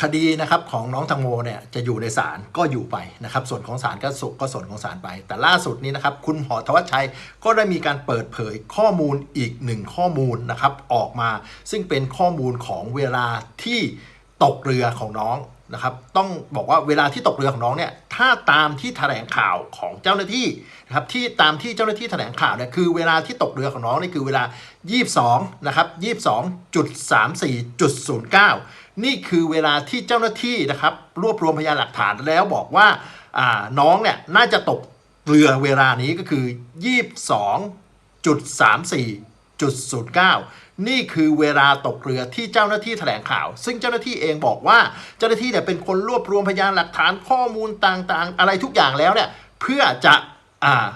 คดีนะครับของน้องตังโมเนี่ยจะอยู่ในศาลก็อยู่ไปนะครับ ส่วนของศาลก็สุก็ส่วนของศาลไป แต่ล่าสุดนี้นะครับ คุณหอธวัชชัยก็ได้มีการเปิดเผยข้อมูลอีกหนึ่งข้อมูลนะครับออกมา ซึ่งเป็นข้อมูลของเวลาที่ตกเรือของน้องนะครับ ต้องบอกว่าเวลาที่ตกเรือของน้องเนี่ยถ้าตามที่แถลงข่าวของเจ้าหน้าที่นะครับที่ตามที่เจ้าหน้าที่แถลงข่าวเนี่ยคือเวลาที่ตกเรือของน้องนี่คือเวลา 22นะครับ22.34.09 นี่คือเวลาที่เจ้าหน้าที่นะครับ รวบรวมพยานหลักฐานแล้วบอกว่าน้องเนี่ยน่าจะตกเรือเวลานี้ก็คือ 22.34.09 นี่คือเวลาตกเรือที่เจ้าหน้าที่แถลงข่าว ซึ่งเจ้าหน้าที่เองบอกว่าเจ้าหน้าที่เนี่ยเป็นคนรวบรวมพยานหลักฐานข้อมูลต่างๆ อะไรทุกอย่างแล้วเนี่ยเพื่อจะอ่า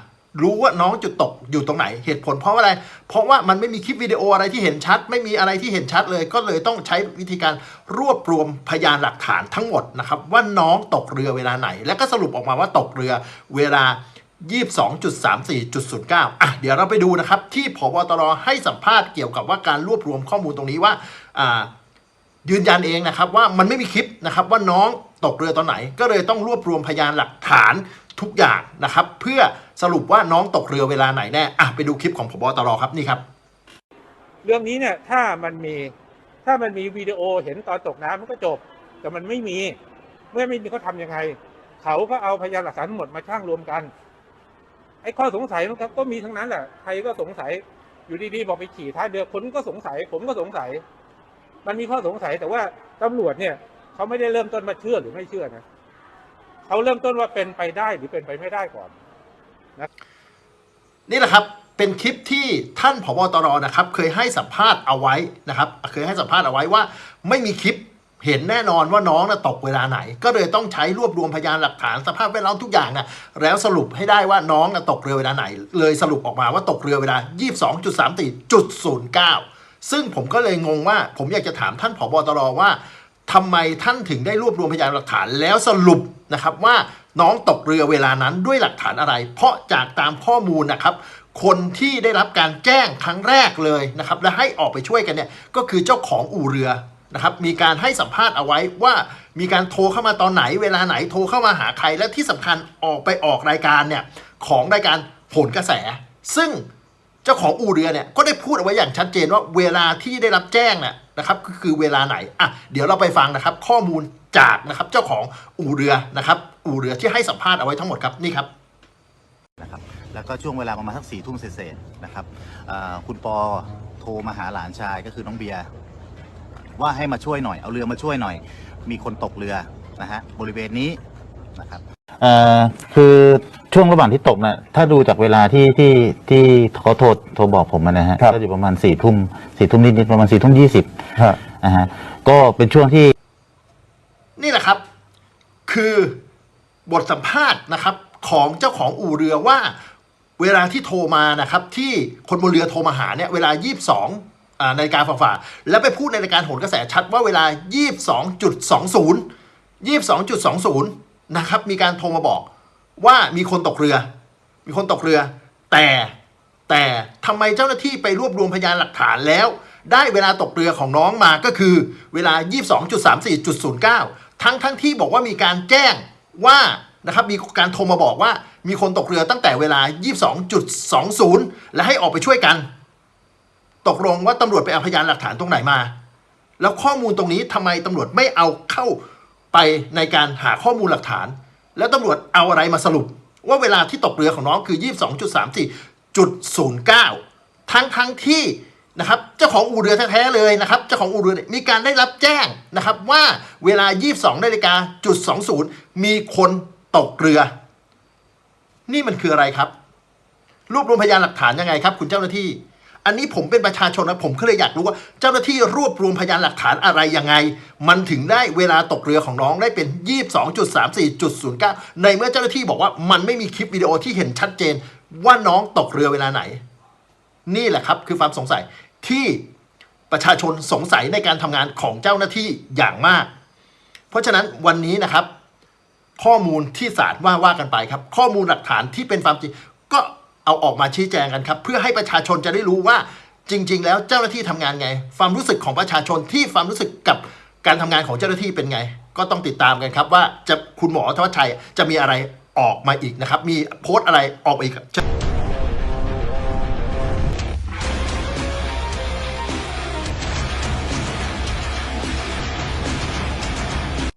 รู้ว่าน้องจุดตกอยู่ตรงไหนเหตุผลเพราะอะไร เพราะว่ามันไม่มีคลิปวิดีโออะไรที่เห็นชัด ไม่มีอะไรที่เห็นชัดเลย ก็เลยต้องใช้วิธีการรวบรวมพยานหลักฐานทั้งหมดนะครับว่าน้องตกเรือเวลาไหน แล้วก็สรุปออกมาว่าตกเรือเวลา 22.34.09 อะเดี๋ยวเราไปดูนะครับ ที่พบตรให้สัมภาษณ์เกี่ยวกับว่าการรวบรวมข้อมูลตรงนี้ว่าอ่ายืนยันเองนะครับว่ามันไม่มีคลิปนะครับว่าน้องตกเรือตอนไหน ก็เลยต้องรวบรวมพยานหลักฐาน ทุกอย่างนะครับ เพื่อสรุปว่าน้องตกเรือเวลาไหนแน่อะไปดูคลิปของพบตรครับนี่ครับ เรื่องนี้เนี่ยถ้ามันมีถ้ามันมีวิดีโอเห็นตอนตกน้ำมันก็จบ แต่มันไม่มี เมื่อไม่มีเขาทำยังไง เขาก็เอาพยานหลักฐานทั้งหมดมาช่างรวมกันไอ้ข้อสงสัยนะครับก็มีทั้งนั้นแหละใครก็สงสัยอยู่ดีๆบอกไปขี่ท้ายเรือคนก็สงสัย ผมก็สงสัย มันมีข้อสงสัยแต่ว่าตำรวจเนี่ยเขาไม่ได้เริ่มต้นมาเชื่อหรือไม่เชื่อนะ เขาเริ่มต้นว่าเป็นไปได้หรือเป็นไปไม่ได้ก่อนนี่แหละครับเป็นคลิปที่ท่านผบตรนะครับ เคยให้สัมภาษณ์เอาไว้นะครับ เคยให้สัมภาษณ์เอาไว้ว่า ไม่มีคลิปเห็นแน่นอนว่าน้องนะตกเวลาไหน ก็เลยต้องใช้รวบรวมพยานหลักฐานสภาพแวดล้อมทุกอย่างนะแล้วสรุปให้ได้ว่าน้องนะตกเรือเวลาไหน เลยสรุปออกมาว่าตกเรือเวลา 22.34.09 ซึ่งผมก็เลยงงว่า ผมอยากจะถามท่านผบตรว่า ทำไมท่านถึงได้รวบรวมพยานหลักฐานแล้วสรุปนะครับว่าน้องตกเรือเวลานั้นด้วยหลักฐานอะไร เพราะจากตามข้อมูลนะครับคนที่ได้รับการแจ้งครั้งแรกเลยนะครับและให้ออกไปช่วยกันเนี่ยก็คือเจ้าของอู่เรือนะครับมีการให้สัมภาษณ์เอาไว้ว่ามีการโทรเข้ามาตอนไหน เวลาไหนโทรเข้ามาหาใครและที่สำคัญออกไปออกรายการเนี่ยของรายการผลกระแส ซึ่งเจ้าของอู่เรือเนี่ยก็ได้พูดเอาไว้อย่างชัดเจนว่าเวลาที่ได้รับแจ้งน่ะ นะครับก็คือเวลาไหนอะเดี๋ยวเราไปฟังนะครับ ข้อมูลจากนะครับเจ้าของอู่เรือนะครับ อู่เรือที่ให้สัมภาษณ์เอาไว้ทั้งหมดครับนี่ครับนะครับแล้วก็ช่วงเวลาประมาณสักสี่ทุ่มเศษๆนะครับอ่าคุณปอโทรมาหาหลานชายก็คือน้องเบียร์ว่าให้มาช่วยหน่อยเอาเรือมาช่วยหน่อย มีคนตกเรือนะฮะบริเวณนี้นะครับเอ่อคือ ช่วงระหว่างที่ตกนะถ้าดูจากเวลาที่ที่ที่เขาโทรโทรบอกผมอะนะฮะครับ ก็อยู่ประมาณสี่ทุ่มสี่ทุ่มนิดๆประมาณสี่ทุ่มยี่สิบฮะนะฮะก็เป็นช่วงที่ นี่แหละครับ คือบทสัมภาษณ์นะครับของเจ้าของอู่เรือว่า เวลาที่โทรมานะครับ ที่คนบนเรือโทรมาหาเนี่ยเวลา 22อ่านาฬิกาฝ่าๆแล้วไปพูดในรายการโหนกระแสชัดว่าเวลา 22.20 22.20 นะครับ มีการโทรมาบอก ว่ามีคนตกเรือ มีคนตกเรือ แต่แต่ทำไมเจ้าหน้าที่ไปรวบรวมพยานหลักฐานแล้ว ได้เวลาตกเรือของน้องมาก็คือเวลา 22.34.09 ทั้งทั้งที่บอกว่ามีการแจ้งว่านะครับมีการโทรมาบอกว่ามีคนตกเรือตั้งแต่เวลา 22.20 และให้ออกไปช่วยกัน ตกลงว่าตำรวจไปเอาพยานหลักฐานตรงไหนมา แล้วข้อมูลตรงนี้ทำไมตำรวจไม่เอาเข้าไปในการหาข้อมูลหลักฐาน แล้วตำรวจเอาอะไรมาสรุป ว่าเวลาที่ตกเรือของน้องคือ 22.34.09ทั้งทั้งที่นะครับเจ้าของอู่เรือแท้ๆเลยนะครับเจ้าของอู่เรือมีการได้รับแจ้งนะครับว่าเวลา 22นาฬิกาจุด20 มีคนตกเรือ นี่มันคืออะไรครับ รวบรวมพยานหลักฐานยังไงครับ คุณเจ้าหน้าที่ อันนี้ผมเป็นประชาชนนะผมก็เลยอยากรู้ว่าเจ้าหน้าที่รวบรวมพยานหลักฐานอะไรยังไง มันถึงได้เวลาตกเรือของน้องได้เป็น 22.34.09 ในเมื่อเจ้าหน้าที่บอกว่ามันไม่มีคลิปวิดีโอที่เห็นชัดเจน ว่าน้องตกเรือเวลาไหน นี่แหละครับคือความสงสัยที่ประชาชนสงสัยในการทำงานของเจ้าหน้าที่อย่างมาก เพราะฉะนั้นวันนี้นะครับ ข้อมูลที่ศาลว่าว่ากันไปครับ ข้อมูลหลักฐานที่เป็นความจริงก็ เอาออกมาชี้แจงกันครับ เพื่อให้ประชาชนจะได้รู้ว่าจริง ๆ แล้วเจ้าหน้าที่ทำงานไง ความรู้สึกของประชาชนที่ความรู้สึกกับการทำงานของเจ้าหน้าที่เป็นไง ก็ต้องติดตามกันครับว่าจะคุณหมอธวัชชัยจะมีอะไรออกมาอีกนะครับ มีโพสต์อะไรออกมาอีก